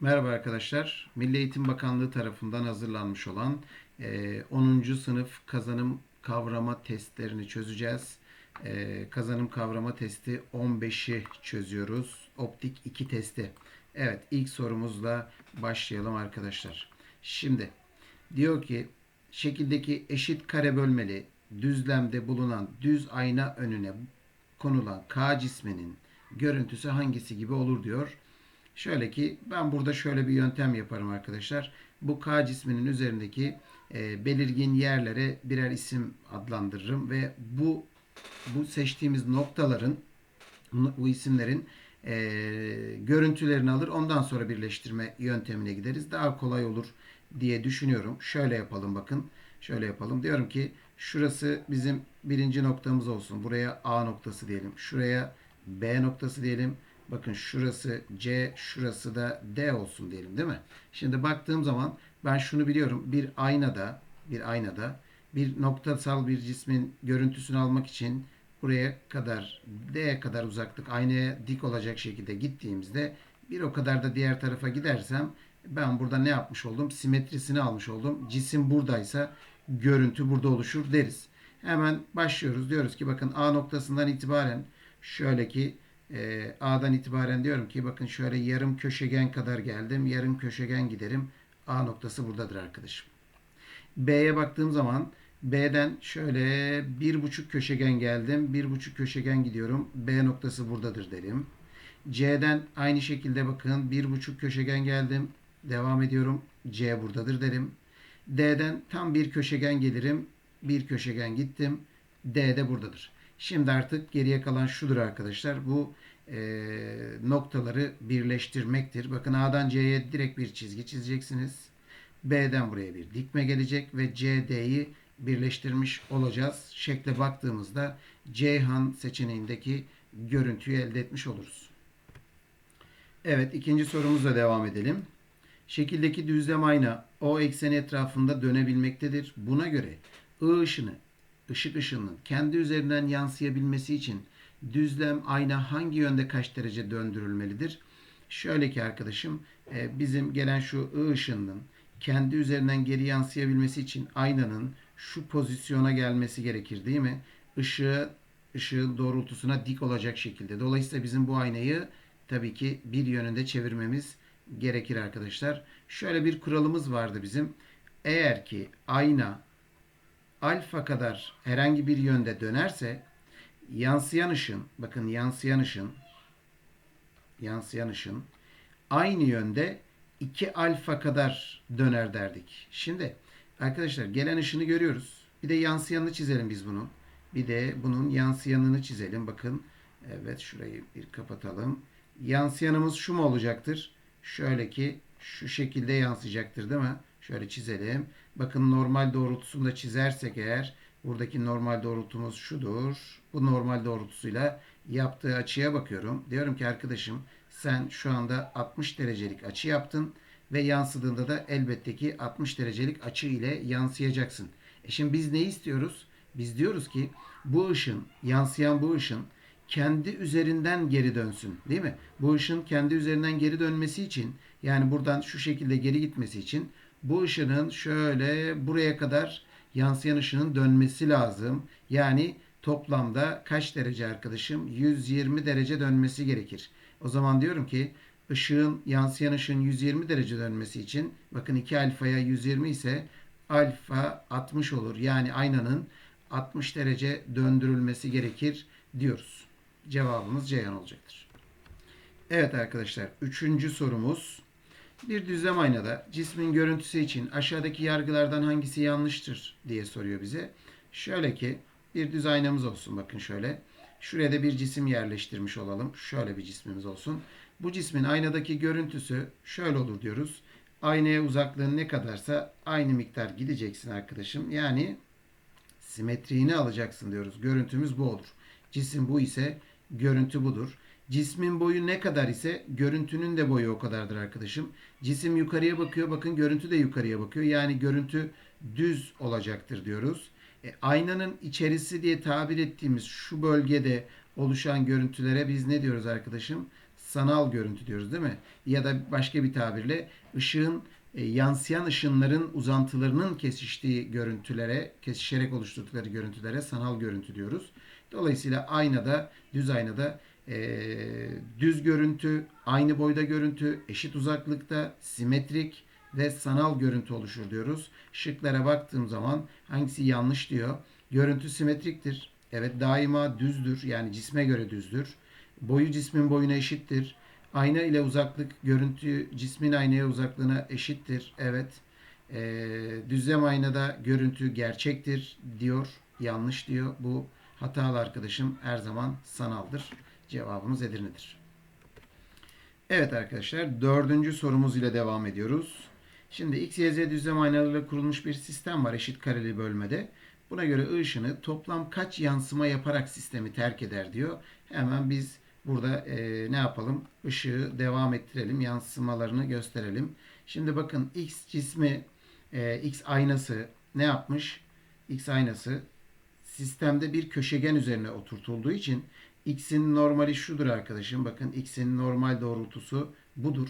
Merhaba arkadaşlar. Milli Eğitim Bakanlığı tarafından hazırlanmış olan e, 10. sınıf kazanım kavrama testlerini çözeceğiz. E, kazanım kavrama testi 15'i çözüyoruz. Optik 2 testi. Evet ilk sorumuzla başlayalım arkadaşlar. Şimdi diyor ki şekildeki eşit kare bölmeli düzlemde bulunan düz ayna önüne konulan K cisminin görüntüsü hangisi gibi olur diyor. Şöyle ki ben burada şöyle bir yöntem yaparım arkadaşlar. Bu K cisminin üzerindeki e, belirgin yerlere birer isim adlandırırım ve bu bu seçtiğimiz noktaların bu isimlerin e, görüntülerini alır. Ondan sonra birleştirme yöntemine gideriz. Daha kolay olur diye düşünüyorum. Şöyle yapalım bakın. Şöyle yapalım. Diyorum ki şurası bizim birinci noktamız olsun. Buraya A noktası diyelim. Şuraya B noktası diyelim. Bakın şurası C, şurası da D olsun diyelim değil mi? Şimdi baktığım zaman ben şunu biliyorum. Bir aynada, bir aynada bir noktasal bir cismin görüntüsünü almak için buraya kadar D'ye kadar uzaklık aynaya dik olacak şekilde gittiğimizde bir o kadar da diğer tarafa gidersem ben burada ne yapmış oldum? Simetrisini almış oldum. Cisim buradaysa görüntü burada oluşur deriz. Hemen başlıyoruz. Diyoruz ki bakın A noktasından itibaren şöyle ki e, A'dan itibaren diyorum ki bakın şöyle yarım köşegen kadar geldim. Yarım köşegen giderim. A noktası buradadır arkadaşım. B'ye baktığım zaman B'den şöyle bir buçuk köşegen geldim. Bir buçuk köşegen gidiyorum. B noktası buradadır derim. C'den aynı şekilde bakın bir buçuk köşegen geldim. Devam ediyorum. C buradadır derim. D'den tam bir köşegen gelirim. Bir köşegen gittim. D de buradadır. Şimdi artık geriye kalan şudur arkadaşlar. Bu e, noktaları birleştirmektir. Bakın A'dan C'ye direkt bir çizgi çizeceksiniz. B'den buraya bir dikme gelecek ve CD'yi birleştirmiş olacağız. Şekle baktığımızda Ceyhan seçeneğindeki görüntüyü elde etmiş oluruz. Evet ikinci sorumuzla devam edelim. Şekildeki düzlem ayna O ekseni etrafında dönebilmektedir. Buna göre I ışını, ışık ışınının kendi üzerinden yansıyabilmesi için düzlem ayna hangi yönde kaç derece döndürülmelidir? Şöyle ki arkadaşım e, bizim gelen şu I ışınının kendi üzerinden geri yansıyabilmesi için aynanın şu pozisyona gelmesi gerekir değil mi? Işığı ışığın doğrultusuna dik olacak şekilde. Dolayısıyla bizim bu aynayı tabii ki bir yönünde çevirmemiz gerekir arkadaşlar. Şöyle bir kuralımız vardı bizim. Eğer ki ayna alfa kadar herhangi bir yönde dönerse yansıyan ışın, bakın yansıyan ışın, yansıyan ışın aynı yönde 2 alfa kadar döner derdik. Şimdi arkadaşlar gelen ışını görüyoruz. Bir de yansıyanını çizelim biz bunun. Bir de bunun yansıyanını çizelim. Bakın evet şurayı bir kapatalım. Yansıyanımız şu mu olacaktır? Şöyle ki şu şekilde yansıyacaktır değil mi? Şöyle çizelim. Bakın normal doğrultusunu da çizersek eğer buradaki normal doğrultumuz şudur. Bu normal doğrultusuyla yaptığı açıya bakıyorum. Diyorum ki arkadaşım sen şu anda 60 derecelik açı yaptın ve yansıdığında da elbette ki 60 derecelik açı ile yansıyacaksın. E şimdi biz ne istiyoruz? Biz diyoruz ki bu ışın, yansıyan bu ışın kendi üzerinden geri dönsün. Değil mi? Bu ışın kendi üzerinden geri dönmesi için yani buradan şu şekilde geri gitmesi için bu ışının şöyle buraya kadar yansıyan ışının dönmesi lazım. Yani toplamda kaç derece arkadaşım? 120 derece dönmesi gerekir. O zaman diyorum ki ışığın yansıyan ışığın 120 derece dönmesi için bakın 2 alfaya 120 ise alfa 60 olur. Yani aynanın 60 derece döndürülmesi gerekir diyoruz. Cevabımız Ceyhan olacaktır. Evet arkadaşlar üçüncü sorumuz. Bir düzlem aynada cismin görüntüsü için aşağıdaki yargılardan hangisi yanlıştır diye soruyor bize. Şöyle ki bir düz aynamız olsun bakın şöyle. Şuraya da bir cisim yerleştirmiş olalım. Şöyle bir cismimiz olsun. Bu cismin aynadaki görüntüsü şöyle olur diyoruz. Aynaya uzaklığın ne kadarsa aynı miktar gideceksin arkadaşım. Yani simetriğini alacaksın diyoruz. Görüntümüz bu olur. Cisim bu ise görüntü budur. Cismin boyu ne kadar ise görüntünün de boyu o kadardır arkadaşım. Cisim yukarıya bakıyor. Bakın görüntü de yukarıya bakıyor. Yani görüntü düz olacaktır diyoruz. E, aynanın içerisi diye tabir ettiğimiz şu bölgede oluşan görüntülere biz ne diyoruz arkadaşım? sanal görüntü diyoruz değil mi? Ya da başka bir tabirle ışığın e, yansıyan ışınların uzantılarının kesiştiği görüntülere, kesişerek oluşturdukları görüntülere sanal görüntü diyoruz. Dolayısıyla aynada, düz aynada e, düz görüntü, aynı boyda görüntü, eşit uzaklıkta, simetrik ve sanal görüntü oluşur diyoruz. Şıklara baktığım zaman hangisi yanlış diyor. Görüntü simetriktir. Evet daima düzdür. Yani cisme göre düzdür. Boyu cismin boyuna eşittir. Ayna ile uzaklık görüntü cismin aynaya uzaklığına eşittir. Evet. Ee, düzlem aynada görüntü gerçektir diyor. Yanlış diyor. Bu hatalı arkadaşım her zaman sanaldır. Cevabımız Edirne'dir. Evet arkadaşlar dördüncü sorumuz ile devam ediyoruz. Şimdi X, Y, Z düzlem aynalarıyla kurulmuş bir sistem var eşit kareli bölmede. Buna göre ışını toplam kaç yansıma yaparak sistemi terk eder diyor. Hemen biz burada e, ne yapalım? Işığı devam ettirelim. Yansımalarını gösterelim. Şimdi bakın X cismi e, X aynası ne yapmış? X aynası sistemde bir köşegen üzerine oturtulduğu için X'in normali şudur arkadaşım. Bakın X'in normal doğrultusu budur.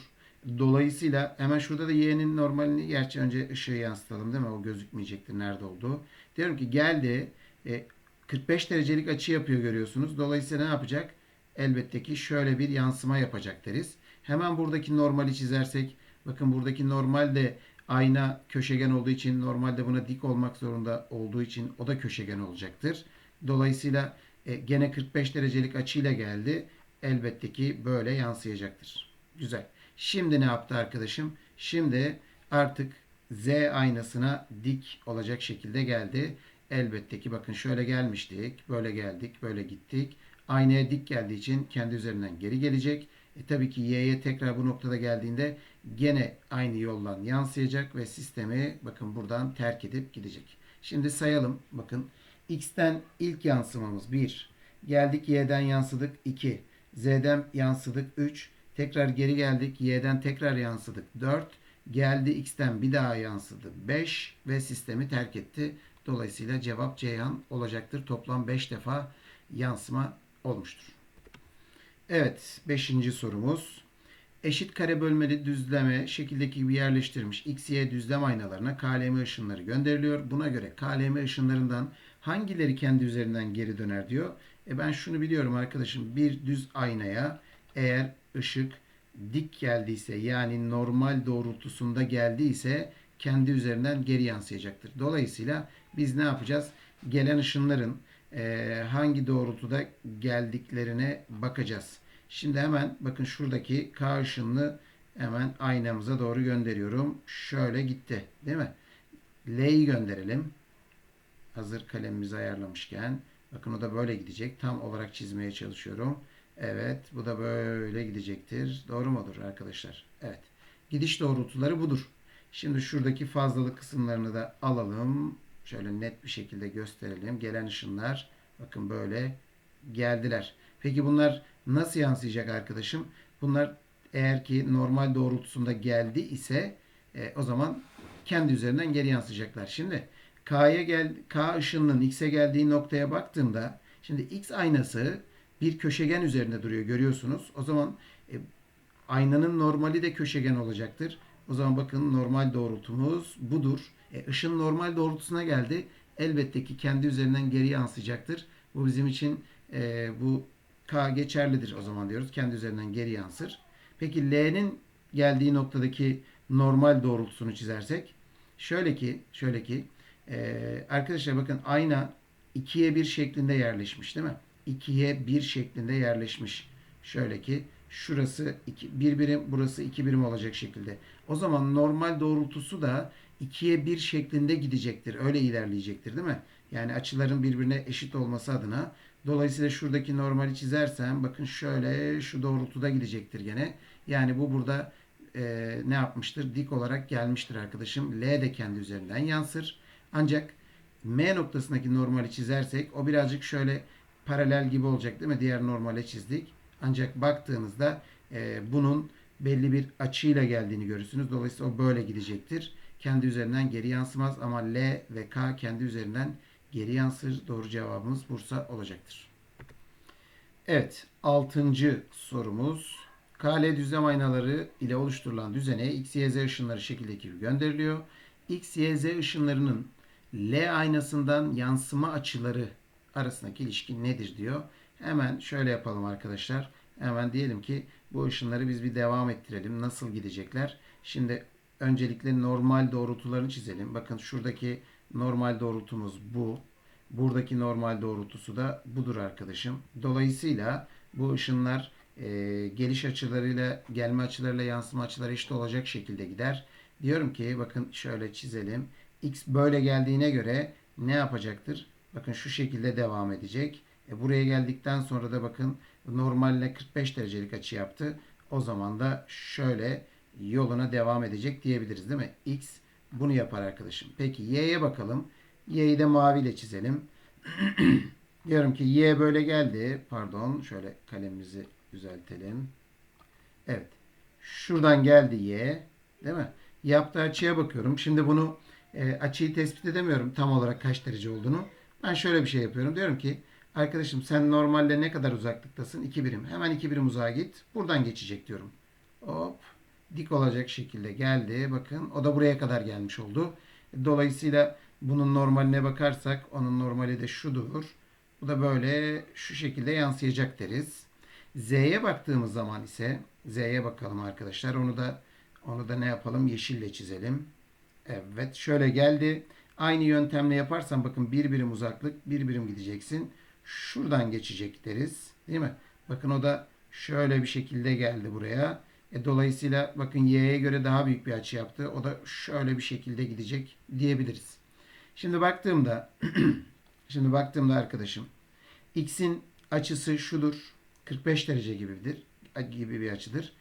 Dolayısıyla hemen şurada da y'nin normalini gerçi önce ışığı yansıtalım değil mi? O gözükmeyecektir nerede olduğu. Diyorum ki geldi. E, 45 derecelik açı yapıyor görüyorsunuz. Dolayısıyla ne yapacak? Elbette ki şöyle bir yansıma yapacak deriz. Hemen buradaki normali çizersek bakın buradaki normal de ayna köşegen olduğu için normalde buna dik olmak zorunda olduğu için o da köşegen olacaktır. Dolayısıyla e, gene 45 derecelik açıyla geldi. Elbette ki böyle yansıyacaktır. Güzel. Şimdi ne yaptı arkadaşım? Şimdi artık Z aynasına dik olacak şekilde geldi. Elbette ki bakın şöyle gelmiştik. Böyle geldik. Böyle gittik. Aynaya dik geldiği için kendi üzerinden geri gelecek. E tabii ki Y'ye tekrar bu noktada geldiğinde gene aynı yoldan yansıyacak ve sistemi bakın buradan terk edip gidecek. Şimdi sayalım. Bakın X'ten ilk yansımamız 1. Geldik Y'den yansıdık 2. Z'den yansıdık 3. Tekrar geri geldik. Y'den tekrar yansıdık 4. Geldi X'ten bir daha yansıdı 5 ve sistemi terk etti. Dolayısıyla cevap Ceyhan olacaktır. Toplam 5 defa yansıma olmuştur. Evet 5. sorumuz. Eşit kare bölmeli düzleme şekildeki gibi yerleştirilmiş X, Y düzlem aynalarına KLM ışınları gönderiliyor. Buna göre KLM ışınlarından hangileri kendi üzerinden geri döner diyor. E ben şunu biliyorum arkadaşım. Bir düz aynaya eğer ışık dik geldiyse yani normal doğrultusunda geldiyse kendi üzerinden geri yansıyacaktır. Dolayısıyla biz ne yapacağız? Gelen ışınların e, hangi doğrultuda geldiklerine bakacağız. Şimdi hemen bakın şuradaki K ışınını hemen aynamıza doğru gönderiyorum. Şöyle gitti değil mi? L'yi gönderelim. Hazır kalemimizi ayarlamışken. Bakın o da böyle gidecek. Tam olarak çizmeye çalışıyorum. Evet bu da böyle gidecektir. Doğru mudur arkadaşlar? Evet. Gidiş doğrultuları budur. Şimdi şuradaki fazlalık kısımlarını da alalım. Şöyle net bir şekilde gösterelim. Gelen ışınlar bakın böyle geldiler. Peki bunlar nasıl yansıyacak arkadaşım? Bunlar eğer ki normal doğrultusunda geldi ise e, o zaman kendi üzerinden geri yansıyacaklar. Şimdi K'ya gel K ışınının X'e geldiği noktaya baktığımda şimdi X aynası bir köşegen üzerinde duruyor görüyorsunuz. O zaman e, aynanın normali de köşegen olacaktır. O zaman bakın normal doğrultumuz budur. E, ışın normal doğrultusuna geldi. Elbette ki kendi üzerinden geri yansıyacaktır. Bu bizim için e, bu K geçerlidir o zaman diyoruz. Kendi üzerinden geri yansır. Peki L'nin geldiği noktadaki normal doğrultusunu çizersek şöyle ki şöyle ki e, arkadaşlar bakın ayna ikiye bir şeklinde yerleşmiş değil mi? 2'ye 1 şeklinde yerleşmiş. Şöyle ki şurası 2, 1 birim burası 2 birim olacak şekilde. O zaman normal doğrultusu da 2'ye 1 şeklinde gidecektir. Öyle ilerleyecektir değil mi? Yani açıların birbirine eşit olması adına. Dolayısıyla şuradaki normali çizersem bakın şöyle şu doğrultuda gidecektir gene. Yani bu burada e, ne yapmıştır? Dik olarak gelmiştir arkadaşım. L de kendi üzerinden yansır. Ancak M noktasındaki normali çizersek o birazcık şöyle paralel gibi olacak değil mi? Diğer normale çizdik. Ancak baktığınızda e, bunun belli bir açıyla geldiğini görürsünüz. Dolayısıyla o böyle gidecektir. Kendi üzerinden geri yansımaz ama L ve K kendi üzerinden geri yansır. Doğru cevabımız Bursa olacaktır. Evet. Altıncı sorumuz. KL düzlem aynaları ile oluşturulan düzeneye X, Y, Z ışınları şekildeki gibi gönderiliyor. X, Y, Z ışınlarının L aynasından yansıma açıları arasındaki ilişki nedir diyor. Hemen şöyle yapalım arkadaşlar. Hemen diyelim ki bu ışınları biz bir devam ettirelim. Nasıl gidecekler? Şimdi öncelikle normal doğrultularını çizelim. Bakın şuradaki normal doğrultumuz bu. Buradaki normal doğrultusu da budur arkadaşım. Dolayısıyla bu ışınlar e, geliş açılarıyla gelme açılarıyla yansıma açıları eşit olacak şekilde gider. Diyorum ki bakın şöyle çizelim. X böyle geldiğine göre ne yapacaktır? Bakın şu şekilde devam edecek. E, buraya geldikten sonra da bakın normalle 45 derecelik açı yaptı. O zaman da şöyle yoluna devam edecek diyebiliriz değil mi? X bunu yapar arkadaşım. Peki Y'ye bakalım. Y'yi de maviyle çizelim. Diyorum ki Y böyle geldi. Pardon. Şöyle kalemimizi düzeltelim. Evet. Şuradan geldi Y. Değil mi? Yaptığı açıya bakıyorum. Şimdi bunu e, açıyı tespit edemiyorum tam olarak kaç derece olduğunu. Ben şöyle bir şey yapıyorum. Diyorum ki arkadaşım sen normalde ne kadar uzaklıktasın? 2 birim. Hemen 2 birim uzağa git. Buradan geçecek diyorum. Hop. Dik olacak şekilde geldi. Bakın o da buraya kadar gelmiş oldu. Dolayısıyla bunun normaline bakarsak onun normali de şudur. Bu da böyle şu şekilde yansıyacak deriz. Z'ye baktığımız zaman ise Z'ye bakalım arkadaşlar. Onu da onu da ne yapalım? Yeşille çizelim. Evet şöyle geldi. Aynı yöntemle yaparsan bakın bir birim uzaklık bir birim gideceksin. Şuradan geçecek deriz. Değil mi? Bakın o da şöyle bir şekilde geldi buraya. E, dolayısıyla bakın y'ye göre daha büyük bir açı yaptı. O da şöyle bir şekilde gidecek diyebiliriz. Şimdi baktığımda şimdi baktığımda arkadaşım x'in açısı şudur. 45 derece gibidir. Gibi bir açıdır.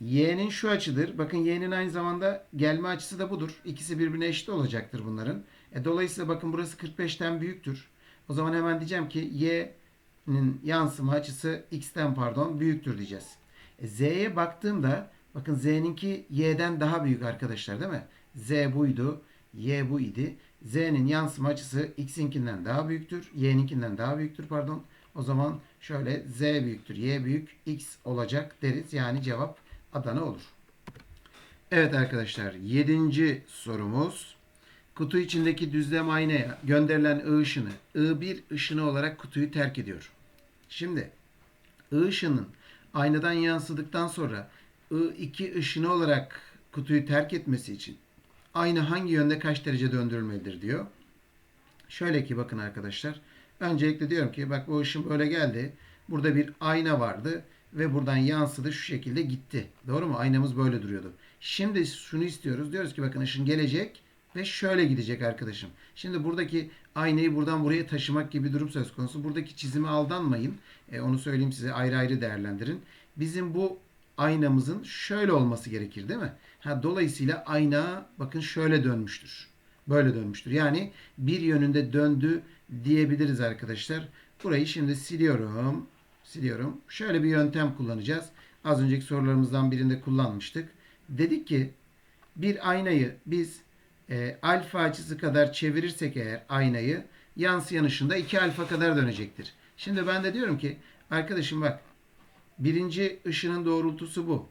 Y'nin şu açıdır. Bakın y'nin aynı zamanda gelme açısı da budur. İkisi birbirine eşit olacaktır bunların. E, dolayısıyla bakın burası 45'ten büyüktür. O zaman hemen diyeceğim ki y'nin yansıma açısı x'ten pardon büyüktür diyeceğiz. E, z'ye baktığımda bakın z'ninki y'den daha büyük arkadaşlar değil mi? z buydu. y bu idi. z'nin yansıma açısı x'inkinden daha büyüktür. y'ninkinden daha büyüktür pardon. O zaman şöyle z büyüktür. y büyük x olacak deriz. Yani cevap Adana olur. Evet arkadaşlar 7. sorumuz. Kutu içindeki düzlem aynaya gönderilen I ışını I1 ışını olarak kutuyu terk ediyor. Şimdi I ışının aynadan yansıdıktan sonra I2 ışını olarak kutuyu terk etmesi için ayna hangi yönde kaç derece döndürülmelidir diyor. Şöyle ki bakın arkadaşlar. Öncelikle diyorum ki bak bu ışın böyle geldi. Burada bir ayna vardı ve buradan yansıdı şu şekilde gitti. Doğru mu? Aynamız böyle duruyordu. Şimdi şunu istiyoruz. Diyoruz ki bakın ışın gelecek ve şöyle gidecek arkadaşım. Şimdi buradaki aynayı buradan buraya taşımak gibi durum söz konusu. Buradaki çizime aldanmayın. E, onu söyleyeyim size ayrı ayrı değerlendirin. Bizim bu aynamızın şöyle olması gerekir değil mi? Ha, dolayısıyla ayna bakın şöyle dönmüştür. Böyle dönmüştür. Yani bir yönünde döndü diyebiliriz arkadaşlar. Burayı şimdi siliyorum siliyorum. Şöyle bir yöntem kullanacağız. Az önceki sorularımızdan birinde kullanmıştık. Dedik ki bir aynayı biz e, alfa açısı kadar çevirirsek eğer aynayı yansıyan ışında 2 alfa kadar dönecektir. Şimdi ben de diyorum ki arkadaşım bak birinci ışının doğrultusu bu.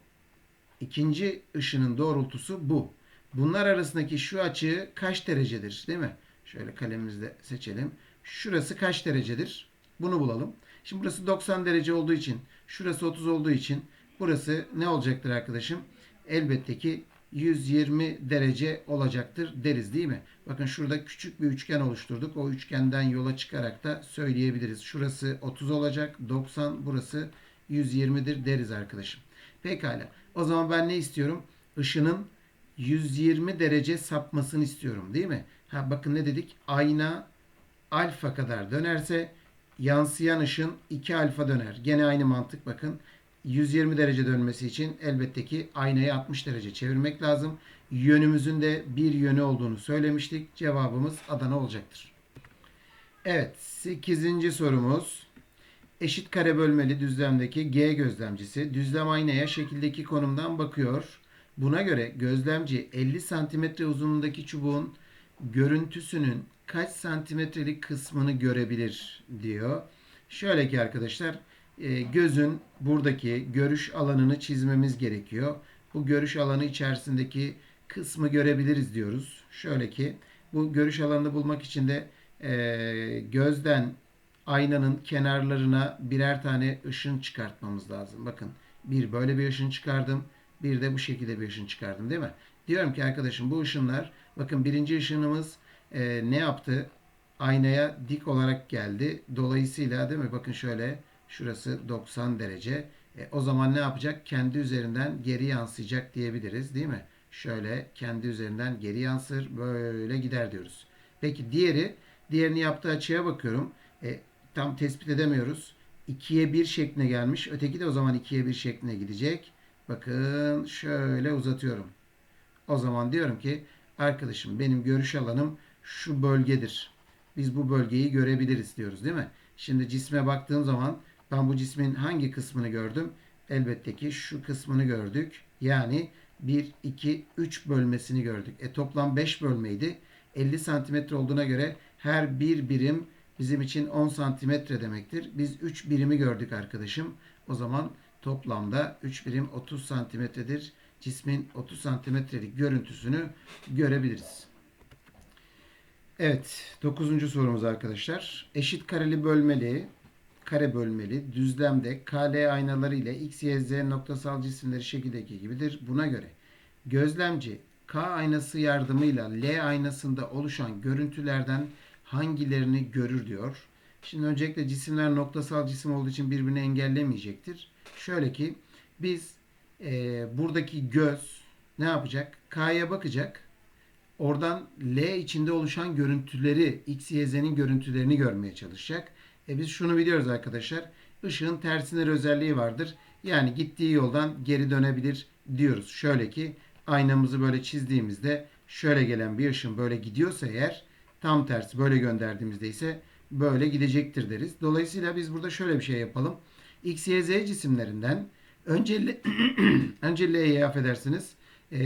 İkinci ışının doğrultusu bu. Bunlar arasındaki şu açı kaç derecedir değil mi? Şöyle kalemimizde seçelim. Şurası kaç derecedir? Bunu bulalım. Şimdi burası 90 derece olduğu için, şurası 30 olduğu için burası ne olacaktır arkadaşım? Elbette ki 120 derece olacaktır deriz değil mi? Bakın şurada küçük bir üçgen oluşturduk. O üçgenden yola çıkarak da söyleyebiliriz. Şurası 30 olacak. 90 burası 120'dir deriz arkadaşım. Pekala. O zaman ben ne istiyorum? Işının 120 derece sapmasını istiyorum değil mi? Ha bakın ne dedik? Ayna alfa kadar dönerse yansıyan ışın 2 alfa döner. Gene aynı mantık bakın. 120 derece dönmesi için elbette ki aynayı 60 derece çevirmek lazım. Yönümüzün de bir yönü olduğunu söylemiştik. Cevabımız Adana olacaktır. Evet 8. sorumuz. Eşit kare bölmeli düzlemdeki G gözlemcisi düzlem aynaya şekildeki konumdan bakıyor. Buna göre gözlemci 50 cm uzunluğundaki çubuğun görüntüsünün kaç santimetrelik kısmını görebilir diyor. Şöyle ki arkadaşlar e, gözün buradaki görüş alanını çizmemiz gerekiyor. Bu görüş alanı içerisindeki kısmı görebiliriz diyoruz. Şöyle ki bu görüş alanını bulmak için de e, gözden aynanın kenarlarına birer tane ışın çıkartmamız lazım. Bakın bir böyle bir ışın çıkardım. Bir de bu şekilde bir ışın çıkardım değil mi? Diyorum ki arkadaşım bu ışınlar bakın birinci ışınımız e, ne yaptı? Aynaya dik olarak geldi. Dolayısıyla değil mi? Bakın şöyle şurası 90 derece. E, o zaman ne yapacak? Kendi üzerinden geri yansıyacak diyebiliriz değil mi? Şöyle kendi üzerinden geri yansır böyle gider diyoruz. Peki diğeri diğerini yaptığı açıya bakıyorum. E, tam tespit edemiyoruz. 2'ye 1 şekline gelmiş. Öteki de o zaman 2'ye 1 şekline gidecek. Bakın şöyle uzatıyorum. O zaman diyorum ki arkadaşım benim görüş alanım şu bölgedir. Biz bu bölgeyi görebiliriz diyoruz değil mi? Şimdi cisme baktığım zaman ben bu cismin hangi kısmını gördüm? Elbette ki şu kısmını gördük. Yani 1, 2, 3 bölmesini gördük. E toplam 5 bölmeydi. 50 santimetre olduğuna göre her bir birim bizim için 10 santimetre demektir. Biz 3 birimi gördük arkadaşım. O zaman toplamda 3 birim 30 santimetredir. Cismin 30 santimetrelik görüntüsünü görebiliriz. Evet, 9. sorumuz arkadaşlar. Eşit kareli bölmeli, kare bölmeli, düzlemde KL aynaları ile X, Y, Z noktasal cisimleri şekildeki gibidir. Buna göre gözlemci K aynası yardımıyla L aynasında oluşan görüntülerden hangilerini görür diyor. Şimdi öncelikle cisimler noktasal cisim olduğu için birbirini engellemeyecektir. Şöyle ki biz e, buradaki göz ne yapacak? K'ya bakacak. Oradan L içinde oluşan görüntüleri, X, Y, Z'nin görüntülerini görmeye çalışacak. E biz şunu biliyoruz arkadaşlar. Işığın tersine özelliği vardır. Yani gittiği yoldan geri dönebilir diyoruz. Şöyle ki aynamızı böyle çizdiğimizde şöyle gelen bir ışın böyle gidiyorsa eğer tam tersi böyle gönderdiğimizde ise böyle gidecektir deriz. Dolayısıyla biz burada şöyle bir şey yapalım. X, Y, Z cisimlerinden önce önce L'ye affedersiniz. E,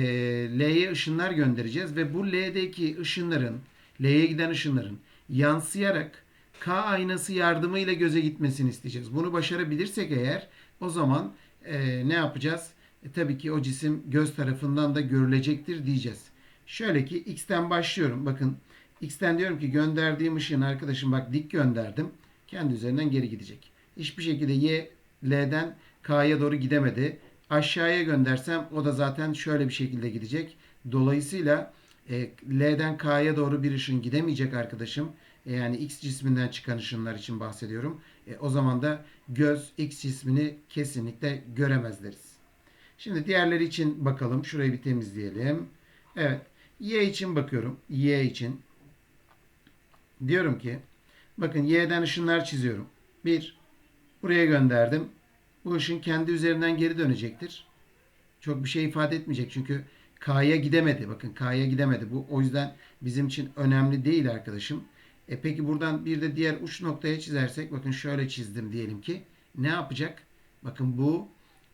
L'ye ışınlar göndereceğiz ve bu L'deki ışınların L'ye giden ışınların yansıyarak K aynası yardımıyla göze gitmesini isteyeceğiz. Bunu başarabilirsek eğer o zaman e, ne yapacağız? E, tabii ki o cisim göz tarafından da görülecektir diyeceğiz. Şöyle ki X'ten başlıyorum. Bakın X'ten diyorum ki gönderdiğim ışığın arkadaşım bak dik gönderdim. Kendi üzerinden geri gidecek. Hiçbir şekilde Y, L'den K'ya doğru gidemedi. Aşağıya göndersem o da zaten şöyle bir şekilde gidecek. Dolayısıyla e, L'den K'ya doğru bir ışın gidemeyecek arkadaşım. E, yani X cisminden çıkan ışınlar için bahsediyorum. E, o zaman da göz X cismini kesinlikle göremez deriz. Şimdi diğerleri için bakalım. Şurayı bir temizleyelim. Evet. Y için bakıyorum. Y için. Diyorum ki bakın Y'den ışınlar çiziyorum. Bir, buraya gönderdim. Bu ışın kendi üzerinden geri dönecektir. Çok bir şey ifade etmeyecek. Çünkü K'ya gidemedi. Bakın K'ya gidemedi. Bu o yüzden bizim için önemli değil arkadaşım. E peki buradan bir de diğer uç noktaya çizersek bakın şöyle çizdim diyelim ki ne yapacak? Bakın bu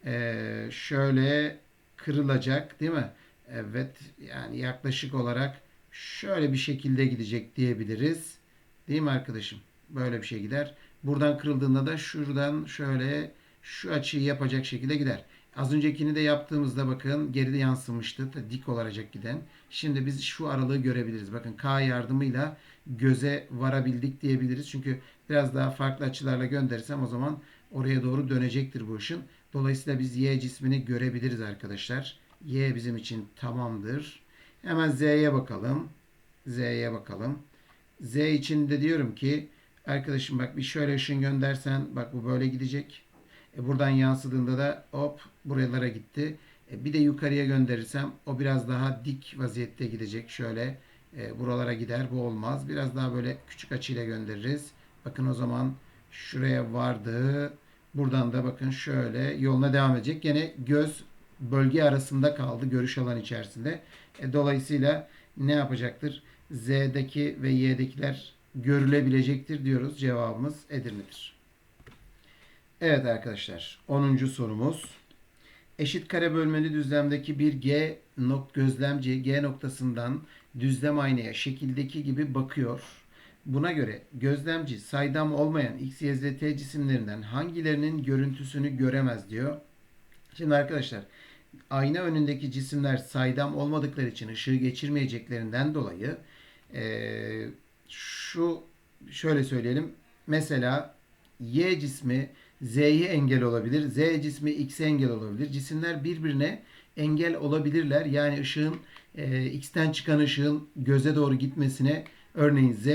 e, şöyle kırılacak değil mi? Evet yani yaklaşık olarak şöyle bir şekilde gidecek diyebiliriz. Değil mi arkadaşım? Böyle bir şey gider. Buradan kırıldığında da şuradan şöyle şu açıyı yapacak şekilde gider. Az öncekini de yaptığımızda bakın geride yansımıştı. Dik olacak giden. Şimdi biz şu aralığı görebiliriz. Bakın K yardımıyla göze varabildik diyebiliriz. Çünkü biraz daha farklı açılarla gönderirsem o zaman oraya doğru dönecektir bu ışın. Dolayısıyla biz Y cismini görebiliriz arkadaşlar. Y bizim için tamamdır. Hemen Z'ye bakalım. Z'ye bakalım. Z için de diyorum ki arkadaşım bak bir şöyle ışın göndersen bak bu böyle gidecek. E buradan yansıdığında da hop buralara gitti. E bir de yukarıya gönderirsem o biraz daha dik vaziyette gidecek. Şöyle e, buralara gider. Bu olmaz. Biraz daha böyle küçük açıyla göndeririz. Bakın o zaman şuraya vardı. Buradan da bakın şöyle yoluna devam edecek. Gene göz bölge arasında kaldı görüş alan içerisinde. E, dolayısıyla ne yapacaktır? Z'deki ve Y'dekiler görülebilecektir diyoruz. Cevabımız Edirne'dir. Evet arkadaşlar 10. sorumuz. Eşit kare bölmeli düzlemdeki bir G nok gözlemci G noktasından düzlem aynaya şekildeki gibi bakıyor Buna göre gözlemci saydam olmayan X, Y, Z, T cisimlerinden hangilerinin görüntüsünü göremez diyor. Şimdi arkadaşlar ayna önündeki cisimler saydam olmadıkları için ışığı geçirmeyeceklerinden dolayı eee, şu şöyle söyleyelim. Mesela Y cismi Z'ye engel olabilir. Z cismi X'e engel olabilir. Cisimler birbirine engel olabilirler. Yani ışığın e, X'ten çıkan ışığın göze doğru gitmesine örneğin Z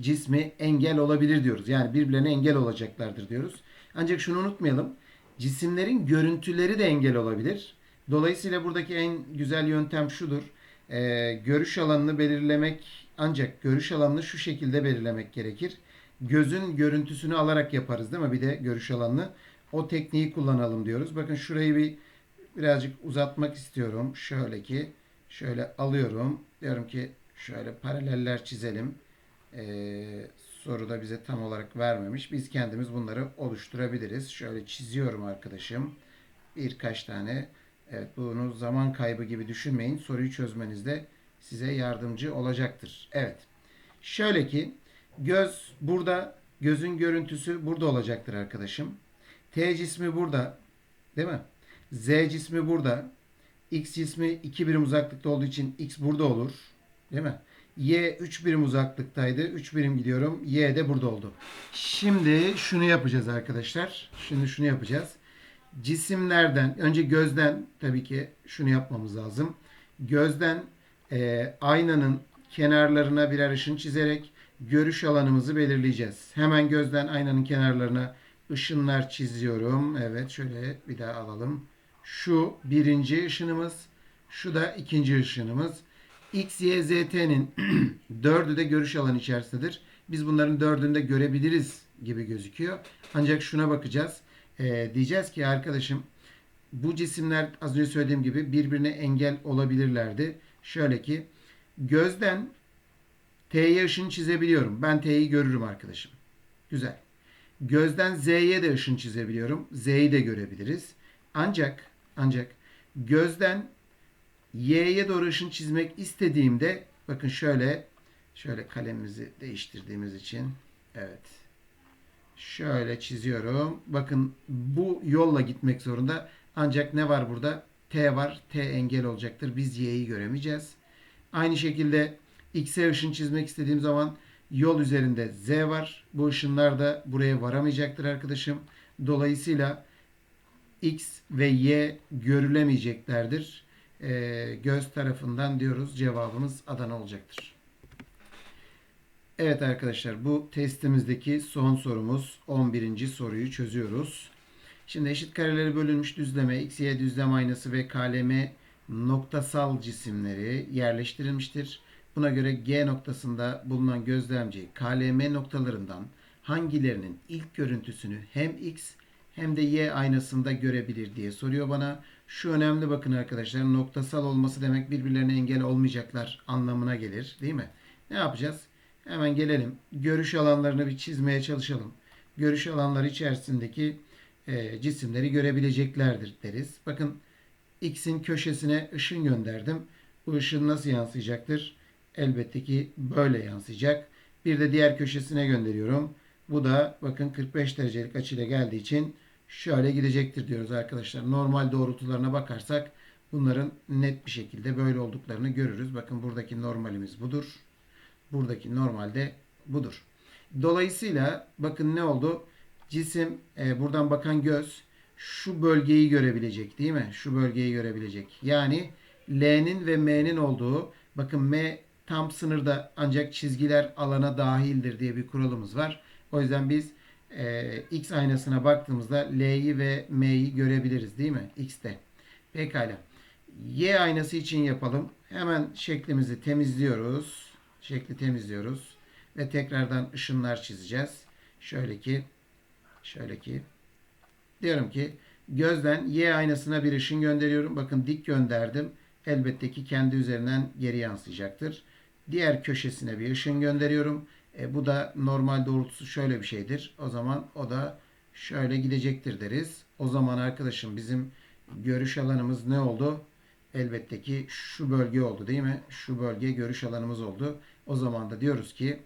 cismi engel olabilir diyoruz. Yani birbirlerine engel olacaklardır diyoruz. Ancak şunu unutmayalım. Cisimlerin görüntüleri de engel olabilir. Dolayısıyla buradaki en güzel yöntem şudur. Ee, görüş alanını belirlemek ancak görüş alanını şu şekilde belirlemek gerekir. Gözün görüntüsünü alarak yaparız değil mi? Bir de görüş alanını. O tekniği kullanalım diyoruz. Bakın şurayı bir birazcık uzatmak istiyorum. Şöyle ki şöyle alıyorum. Diyorum ki şöyle paraleller çizelim. Ee, soruda bize tam olarak vermemiş. Biz kendimiz bunları oluşturabiliriz. Şöyle çiziyorum arkadaşım. Birkaç tane. Evet bunu zaman kaybı gibi düşünmeyin. Soruyu çözmenizde size yardımcı olacaktır. Evet. Şöyle ki göz burada gözün görüntüsü burada olacaktır arkadaşım. T cismi burada. Değil mi? Z cismi burada. X cismi 2 birim uzaklıkta olduğu için X burada olur. Değil mi? Y 3 birim uzaklıktaydı. 3 birim gidiyorum. Y de burada oldu. Şimdi şunu yapacağız arkadaşlar. Şimdi şunu yapacağız. Cisimlerden önce gözden tabii ki şunu yapmamız lazım. Gözden e, aynanın kenarlarına birer ışın çizerek görüş alanımızı belirleyeceğiz. Hemen gözden aynanın kenarlarına ışınlar çiziyorum. Evet şöyle bir daha alalım. Şu birinci ışınımız. Şu da ikinci ışınımız. X, Y, Z, T'nin dördü de görüş alanı içerisindedir. Biz bunların dördünü de görebiliriz gibi gözüküyor. Ancak şuna bakacağız. Ee, diyeceğiz ki arkadaşım bu cisimler az önce söylediğim gibi birbirine engel olabilirlerdi. Şöyle ki gözden T'ye ışın çizebiliyorum. Ben T'yi görürüm arkadaşım. Güzel. Gözden Z'ye de ışın çizebiliyorum. Z'yi de görebiliriz. Ancak ancak gözden Y'ye doğru ışın çizmek istediğimde bakın şöyle şöyle kalemimizi değiştirdiğimiz için evet şöyle çiziyorum. Bakın bu yolla gitmek zorunda. Ancak ne var burada? T var. T engel olacaktır. Biz Y'yi göremeyeceğiz. Aynı şekilde X'e ışın çizmek istediğim zaman yol üzerinde Z var. Bu ışınlar da buraya varamayacaktır arkadaşım. Dolayısıyla X ve Y görülemeyeceklerdir. Ee, göz tarafından diyoruz. Cevabımız Adana olacaktır. Evet arkadaşlar bu testimizdeki son sorumuz 11. soruyu çözüyoruz. Şimdi eşit kareleri bölünmüş düzleme, x, y düzlem aynası ve KLM noktasal cisimleri yerleştirilmiştir. Buna göre G noktasında bulunan gözlemci KLM noktalarından hangilerinin ilk görüntüsünü hem X hem de Y aynasında görebilir diye soruyor bana. Şu önemli bakın arkadaşlar noktasal olması demek birbirlerine engel olmayacaklar anlamına gelir değil mi? Ne yapacağız? Hemen gelelim. Görüş alanlarını bir çizmeye çalışalım. Görüş alanları içerisindeki e, cisimleri görebileceklerdir deriz. Bakın X'in köşesine ışın gönderdim. Bu ışın nasıl yansıyacaktır? Elbette ki böyle yansıyacak. Bir de diğer köşesine gönderiyorum. Bu da bakın 45 derecelik açıyla geldiği için şöyle gidecektir diyoruz arkadaşlar. Normal doğrultularına bakarsak bunların net bir şekilde böyle olduklarını görürüz. Bakın buradaki normalimiz budur. Buradaki normalde budur. Dolayısıyla bakın ne oldu? Cisim e, buradan bakan göz şu bölgeyi görebilecek değil mi? Şu bölgeyi görebilecek. Yani L'nin ve M'nin olduğu bakın M tam sınırda ancak çizgiler alana dahildir diye bir kuralımız var. O yüzden biz e, X aynasına baktığımızda L'yi ve M'yi görebiliriz değil mi? X'te. Pekala. Y aynası için yapalım. Hemen şeklimizi temizliyoruz. Şekli temizliyoruz. Ve tekrardan ışınlar çizeceğiz. Şöyle ki şöyle ki diyorum ki gözden Y aynasına bir ışın gönderiyorum. Bakın dik gönderdim. Elbette ki kendi üzerinden geri yansıyacaktır. Diğer köşesine bir ışın gönderiyorum. E, bu da normal doğrultusu şöyle bir şeydir. O zaman o da şöyle gidecektir deriz. O zaman arkadaşım bizim görüş alanımız ne oldu? Elbette ki şu bölge oldu değil mi? Şu bölge görüş alanımız oldu. O zaman da diyoruz ki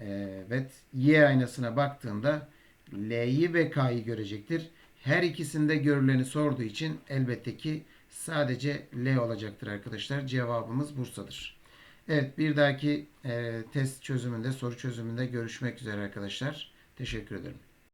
Evet. Y aynasına baktığında L'yi ve K'yı görecektir. Her ikisinde görüleni sorduğu için elbette ki sadece L olacaktır arkadaşlar. Cevabımız Bursa'dır. Evet bir dahaki e, test çözümünde, soru çözümünde görüşmek üzere arkadaşlar. Teşekkür ederim.